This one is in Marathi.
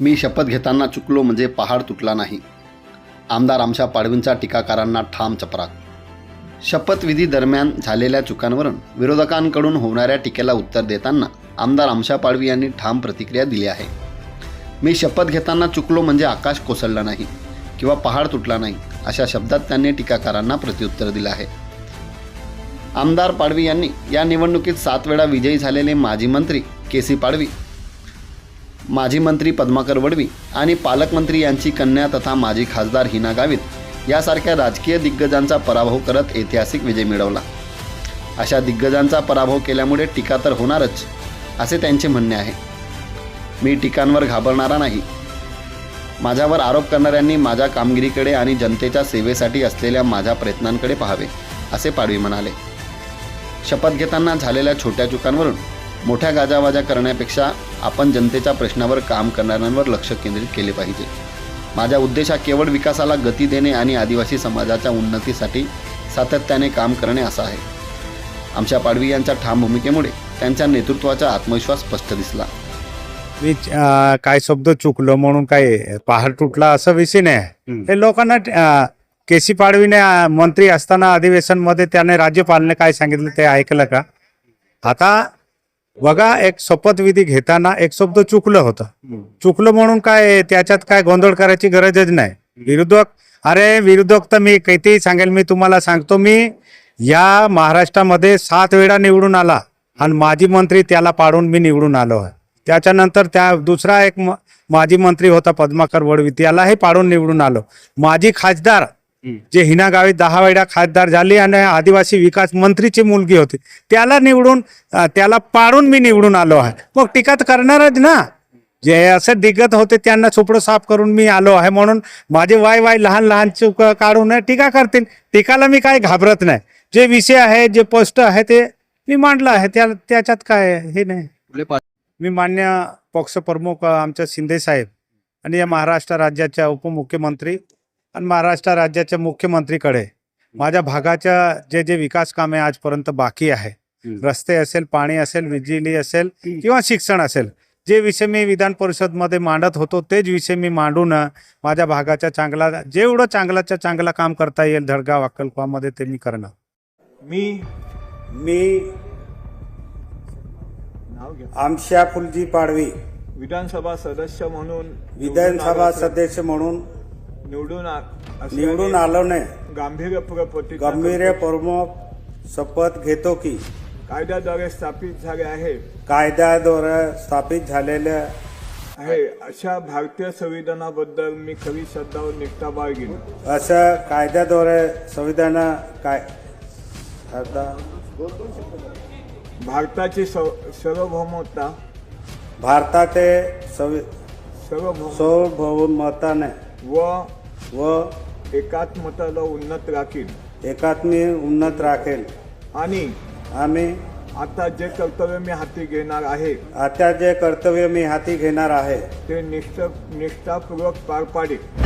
मी शपथ घेताना चुकलो म्हणजे पहाड तुटला नाही. आमदार आमच्या पाडवींचा टीकाकारांना ठाम चपराक. शपथविधी दरम्यान झालेल्या चुकांवरून विरोधकांकडून होणाऱ्या टीकेला उत्तर देताना आमदार आमशा पाडवी यांनी ठाम प्रतिक्रिया दिली आहे. मी शपथ घेताना चुकलो म्हणजे आकाश कोसळला नाही किंवा पहाड तुटला नाही अशा शब्दात त्यांनी टीकाकारांना प्रत्युत्तर दिलं आहे. आमदार पाडवी यांनी या निवडणुकीत सात वेळा विजयी झालेले माजी मंत्री के सी पाडवी माजी मंत्री पद्माकर वडवी आणि पालकमंत्री यांची कन्या तथा माजी खासदार हिना गावित यासारख्या राजकीय दिग्गजांचा पराभव करत ऐतिहासिक विजय मिळवला. अशा दिग्गजांचा पराभव केल्यामुळे टीका तर होणारच असे त्यांचे म्हणणे आहे. मी टीकांवर घाबरणारा नाही. माझ्यावर आरोप करणाऱ्यांनी माझ्या कामगिरीकडे आणि जनतेच्या सेवेसाठी असलेल्या माझ्या प्रयत्नांकडे पाहावे असे पाडवी म्हणाले. शपथ घेताना झालेल्या छोट्या चुकांवरून मोठ्या गाजावाजा करण्यापेक्षा आपण जनतेच्या प्रश्नावर काम करणाऱ्यांवर लक्ष केंद्रित केले पाहिजे. माझ्या उद्देशा केवळ विकासाला गती देणे आणि आदिवासी समाजाच्या उन्नतीसाठी सातत्याने काम करणे असा आहे. आमच्या पाडवी यांच्या ठाम भूमिकेमुळे त्यांच्या नेतृत्वाचा आत्मविश्वास स्पष्ट दिसला. मी काय शब्द चुकलो म्हणून काय पहाड तुटला असं विषय नाही. हे लोकांना केसी पाडवीने मंत्री असताना अधिवेशनमध्ये त्याने राज्यपालने काय सांगितलं ते ऐकलं का? आता बघा एक शपथविधी घेताना एक शब्द चुकलं होतं. चुकलं म्हणून काय त्याच्यात काय गोंधळ करायची गरजच नाही. विरोधक अरे विरोधक तर मी कितीही सांगेल मी तुम्हाला सांगतो मी या महाराष्ट्रामध्ये सात वेळा निवडून आला आणि माजी मंत्री त्याला पाडून मी निवडून आलो. आहे त्याच्यानंतर त्या दुसरा एक माजी मंत्री होता पद्माकर वडवी त्यालाही पाडून निवडून आलो. माजी खासदार जे हिना गावी दहा वेळा खासदार झाली आणि आदिवासी विकास मंत्रीची मुलगी होती त्याला निवडून त्याला पाडून मी निवडून आलो आहे. मग टीका तर करणारच ना. जे असे दिग्गत होते त्यांना चोपडं साफ करून मी आलो आहे म्हणून माझे वाय वाय लहान लहान चुक काढून टीका करतील. टीकाला मी काय घाबरत नाही. जे विषय आहे जे पोस्ट आहे ते मी मांडलं आहे. त्या त्याच्यात काय हे नाही. मी मान्य पक्षप्रमुख आमच्या शिंदे साहेब आणि या महाराष्ट्र राज्याच्या उपमुख्यमंत्री आणि महाराष्ट्र राज्याच्या मुख्यमंत्रीकडे माझ्या भागाच्या जे जे विकास कामे आजपर्यंत बाकी आहे रस्ते असेल पाणी असेल विजिली असेल किंवा शिक्षण असेल जे विषय मी विधान परिषदमध्ये मांडत होतो तेच विषय मी मांडून माझ्या भागाच्या चांगला जेवढं चांगल्याच्या चांगला काम करता येईल धडगाव अक्कलकोवामध्ये ते मी करणार मी मी नाव घ्या. आमशा फुलजी पाडवी. विधानसभा सदस्य म्हणून विधानसभा सदस्य म्हणून निवडून आ- असल्याने निवडून आलो नाही. गांभीर्यपूर्वक प्रतिज्ञा गंभीर करतो. प्रमुख शपथ घेतो की कायद्याद्वारे स्थापित झाले आहे. कायद्याद्वारे स्थापित झालेल्या आहे. अशा भारतीय संविधानाबद्दल मी खरी श्रद्धा व निष्ठा बाळगीन. असं कायद्याद्वारे संविधान काय? आता भारताची सव- सार्वभौमता भारताचे संवि सार्वभौम सार्वभौमताने व व एकात्मताला उन्नत राखीन. एकात्मी उन्नत राखेल. आणि आम्ही आता जे कर्तव्य मी हाती घेणार आहे आता जे कर्तव्य मी हाती घेणार आहे ते निष्ठ निष्ठापूर्वक पार पाडेल